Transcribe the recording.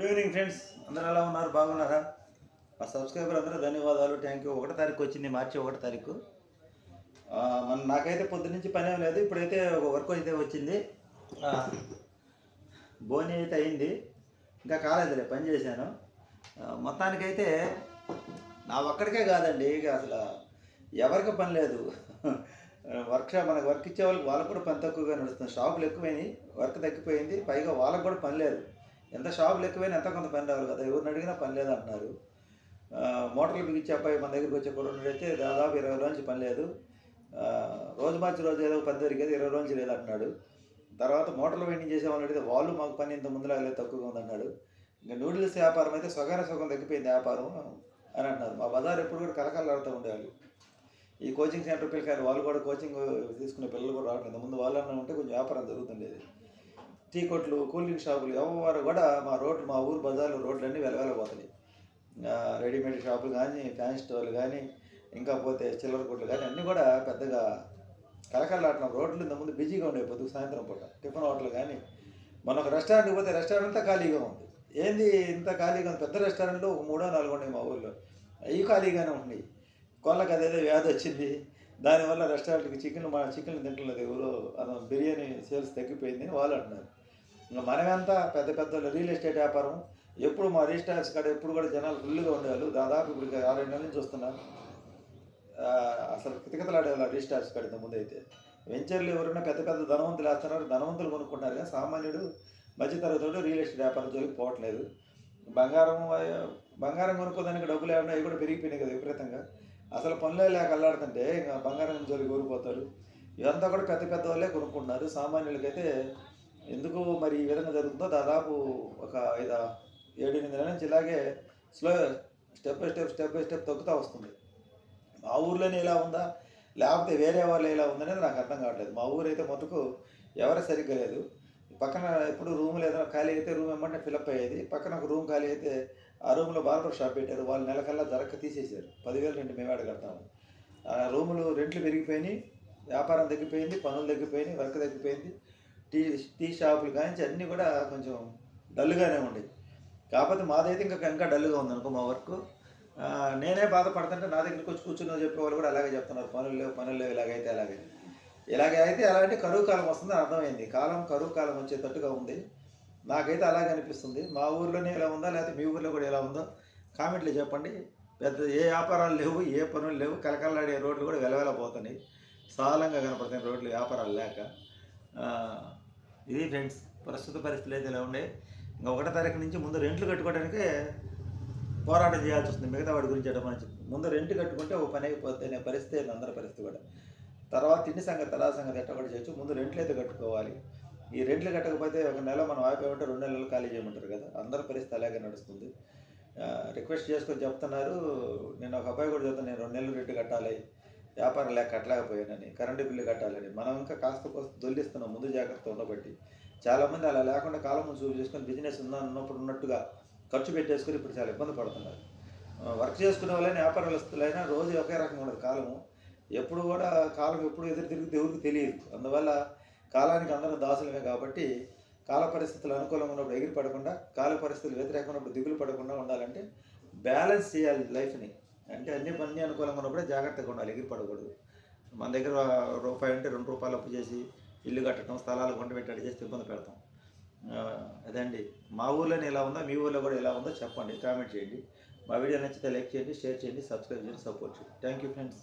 Good evening friends అందరూ ఎలా ఉన్నారు? బాగున్నారా? మా సబ్స్క్రైబర్ అందరూ ధన్యవాదాలు. థ్యాంక్ యూ ఒకటో తారీఖు వచ్చింది మార్చి ఒకటో తారీఖు. మన నాకైతే పొద్దు నుంచి పని లేదు. ఇప్పుడైతే ఒక వర్క్ అయితే వచ్చింది. బోని అయితే అయింది. ఇంకా కాలేదులే పని చేశాను. మొత్తానికైతే నా ఒక్కడికే కాదండి. ఇక అసలు ఎవరికి పని లేదు. వర్క్ షాప్ మనకు వర్క్ ఇచ్చే వాళ్ళకి వాళ్ళకు కూడా పని తక్కువగా నడుస్తుంది. షాపులు ఎక్కువైనాయి వర్క్ తగ్గిపోయింది. పైగా వాళ్ళకు కూడా పని లేదు. ఎంత షాపులు ఎక్కువైనా ఎంత కొంత పని రావాలి కదా? ఎవరిని అడిగినా పని లేదంటున్నారు. మోటార్లు బిగించే అబ్బాయి మన దగ్గరికి వచ్చే కుర్రోడు దాదాపు ఇరవై రోజుల పని లేదు. రోజు మార్చి రోజు ఏదో పని దొరికేది ఇరవై రోజు నుంచి లేదంటున్నాడు తర్వాత మోటార్లు వెయిటింగ్ చేసేవాళ్ళు అడిగితే వాళ్ళు మాకు పని ఇంత ముందులాగలేదు తక్కువగా ఉందన్నాడు ఇంకా నూడిల్స్ వ్యాపారం అయితే సగాన సుఖం తగ్గిపోయింది వ్యాపారం అని అంటున్నారు. మా బజార్ ఎప్పుడు కూడా కలకలాడుతూ ఉండేవాళ్ళు. ఈ కోచింగ్ సెంటర్ పిల్లకాయలు వాళ్ళు కూడా కోచింగ్ తీసుకునే పిల్లలు కూడా రావట్లేదు. ముందు వాళ్ళన్నా ఉంటే కొంచెం వ్యాపారం జరుగుతుండేది. టీ కొట్లు కూల్ డ్రింక్ షాపులు ఎవరు కూడా మా రోడ్లు మా ఊరు బజార్లు రోడ్లన్నీ వెలవెలపోతున్నాయి రెడీమేడ్ షాపులు కానీ ఫ్యాన్ స్టోర్లు కానీ ఇంకా పోతే చిల్లర కొట్లు కానీ అన్నీ కూడా పెద్దగా కలకలాడిన రోడ్లు ఇంత ముందు బిజీగా ఉండేవి పొద్దుకు సాయంత్రం పూట. టిఫిన్ హోటల్ కానీ మన ఒక రెస్టారెంట్కి పోతే రెస్టారెంట్ అంతా ఖాళీగా ఉంది. ఏంది ఇంత ఖాళీగా ఉంది? పెద్ద రెస్టారెంట్లో ఒక మూడో నాలుగు ఉన్నాయి మా ఊళ్ళో అవి ఖాళీగానే ఉన్నాయి. కోళ్ళకి అదేదో వ్యాధి వచ్చింది. దానివల్ల రెస్టారెంట్కి చికెన్ మా చికెన్ తింటలేదు ఎవరు బిర్యానీ సేల్స్ తగ్గిపోయింది అని వాళ్ళు అంటున్నారు. ఇంకా మనమంతా పెద్ద పెద్ద రియల్ ఎస్టేట్ వ్యాపారం ఎప్పుడు మా రిజిస్టార్స్ కాడ ఎప్పుడు కూడా జనాలు ఫుల్గా ఉండేవాళ్ళు. దాదాపు ఇప్పుడు ఆరు నెలల నుంచి వస్తున్నారు అసలు కితకితలాడేవాళ్ళు ఆ రిజిస్టార్స్ కాడ ముందు అయితే. వెంచర్లు ఎవరైనా పెద్ద పెద్ద ధనవంతులు వేస్తున్నారు ధనవంతులు కొనుక్కుంటున్నారు కానీ సామాన్యుడు మధ్యతరగతి రియల్ ఎస్టేట్ వ్యాపారం జోలికి పోవట్లేదు. బంగారం బంగారం కొనుక్కోదానికి డబ్బులు ఏమన్నా అవి కూడా పెరిగిపోయినాయి కదా విపరీతంగా. అసలు పనులే లేక అల్లాడుతుంటే ఇంకా బంగారం జోలికి ఊరిపోతారు ఇదంతా కూడా పెద్ద పెద్ద వాళ్ళే కొనుక్కుంటున్నారు. సామాన్యులకైతే ఎందుకు మరి ఈ విధంగా జరుగుతుందో దాదాపు ఒక ఐదు ఏడు ఎనిమిది నెలల నుంచి ఇలాగే slow step by step step by step తగ్గుతూ వస్తుంది. మా ఊర్లోనే ఇలా ఉందా? లేకపోతే వేరే వాళ్ళు ఇలా ఉందనేది నాకు అర్థం కావట్లేదు. మా ఊరు అయితే మటుకు ఎవరు సరిగ్గా లేదు. పక్కన ఎప్పుడు రూమ్లు ఏదైనా ఖాళీ అయితే రూమ్ ఏమంటే ఫిలప్ అయ్యేది. పక్కన ఒక రూమ్ ఖాళీ అయితే ఆ రూమ్లో బార్బర్ షాప్ పెట్టారు. వాళ్ళు నెలకల్లా జరక్క తీసేశారు. పదివేలు రెండు మేమే అడగడతాము ఆ రూములు రెంట్లు పెరిగిపోయినాయి. వ్యాపారం తగ్గిపోయింది పనులు తగ్గిపోయినాయి వర్క్ తగ్గిపోయింది. టీ టీ షాపులు కానీ అన్నీ కూడా కొంచెం డల్గానే ఉండేవి. కాకపోతే మాదైతే ఇంకా ఇంకా డల్గా ఉంది అనుకో మా వర్క్. నేనే బాధపడుతుంటే నా దగ్గరికి వచ్చి కూర్చుని చెప్పేవాళ్ళు కూడా అలాగే చెప్తున్నారు. పనులు లేవు పనులు లేవు ఇలాగైతే అలాగే. ఇలాగే అయితే ఎలా అంటే కరువు కాలం వస్తుందని అర్థమైంది. కాలం కరువు కాలం వచ్చేటట్టుగా ఉంది. నాకైతే అలాగే అనిపిస్తుంది. మా ఊర్లోనే ఎలా ఉందా లేకపోతే మీ ఊర్లో కూడా ఎలా ఉందో? కామెంట్లు చెప్పండి. పెద్ద ఏ వ్యాపారాలు లేవు ఏ పనులు లేవు. కలకల్లాడే రోడ్లు కూడా వెలవెలపోతున్నాయి. సహలంగా కనపడుతున్నాయి రోడ్లు వ్యాపారాలు లేక. ఇది ఫ్రెండ్స్ ప్రస్తుత పరిస్థితులు అయితే ఇలా ఉండే ఇంకా ఒకటో తారీఖు నుంచి ముందు రెంట్లు కట్టుకోవడానికే పోరాటం చేయాల్సి వస్తుంది. మిగతా వాడి గురించి అంటే మంచి ముందు రెంట్ కట్టుకుంటే ఓ పని అయిపోతే అనే పరిస్థితి అందరి పరిస్థితి కూడా. తర్వాత తిండి సంగతి తలా సంగతి ఎట్ట కూడా చేయొచ్చు. ముందు రెంట్లు అయితే కట్టుకోవాలి. ఈ రెంట్లు కట్టకపోతే ఒక నెల మనం ఆపేమంటే రెండు నెలలు ఖాళీ చేయమంటారు కదా. అందరి పరిస్థితి అలాగే నడుస్తుంది. రిక్వెస్ట్ చేసుకొని చెప్తున్నారు. నేను ఒక అబ్బాయి కూడా చెప్తాను నేను రెండు నెలలు రెంట్ కట్టాలి. వ్యాపారం లేక కట్టలేకపోయానని కరెంటు బిల్లు కట్టాలని మనం ఇంకా కాస్త కోస్త దొల్లిస్తున్నాం ముందు జాగ్రత్త ఉండబట్టి. చాలామంది అలా లేకుండా కాలం ముందు చూపు చేసుకొని బిజినెస్ ఉందా ఉన్నప్పుడు ఉన్నట్టుగా ఖర్చు పెట్టేసుకుని ఇప్పుడు చాలా ఇబ్బంది పడుతున్నారు. వర్క్ చేసుకునే వాళ్ళైనా వ్యాపారస్తులైనా రోజు ఒకే రకంగా ఉండదు కాలము. ఎప్పుడు కూడా కాలం ఎప్పుడు ఎదురు తిరిగి దేవుడికి తెలియదు. అందువల్ల కాలానికి అందరం దాసులమే కాబట్టి కాల పరిస్థితులు అనుకూలంగా ఉన్నప్పుడు ఎగిరి పడకుండా కాల పరిస్థితులు వ్యతిరేకంగా ఉన్నప్పుడు దిగులు పడకుండా ఉండాలంటే బ్యాలెన్స్ చేయాలి లైఫ్ని. అంటే అన్ని పని అనుకూలంగా ఉన్నప్పుడే జాగ్రత్తగా ఉండాలి ఎగిరి పడకూడదు. మన దగ్గర రూపాయి ఉంటే రెండు రూపాయలు అప్పు చేసి ఇల్లు కట్టడం స్థలాలు కొండ పెట్టడం చేస్తే ఇబ్బంది పెడతాం. అదండి మా ఊర్లోనే ఎలా ఉందో మీ ఊర్లో కూడా ఎలా ఉందో చెప్పండి కామెంట్ చేయండి. మా వీడియో నచ్చితే లైక్ చేయండి షేర్ చేయండి సబ్స్క్రైబ్ చేయండి సపోర్ట్ చేయండి. Thank you friends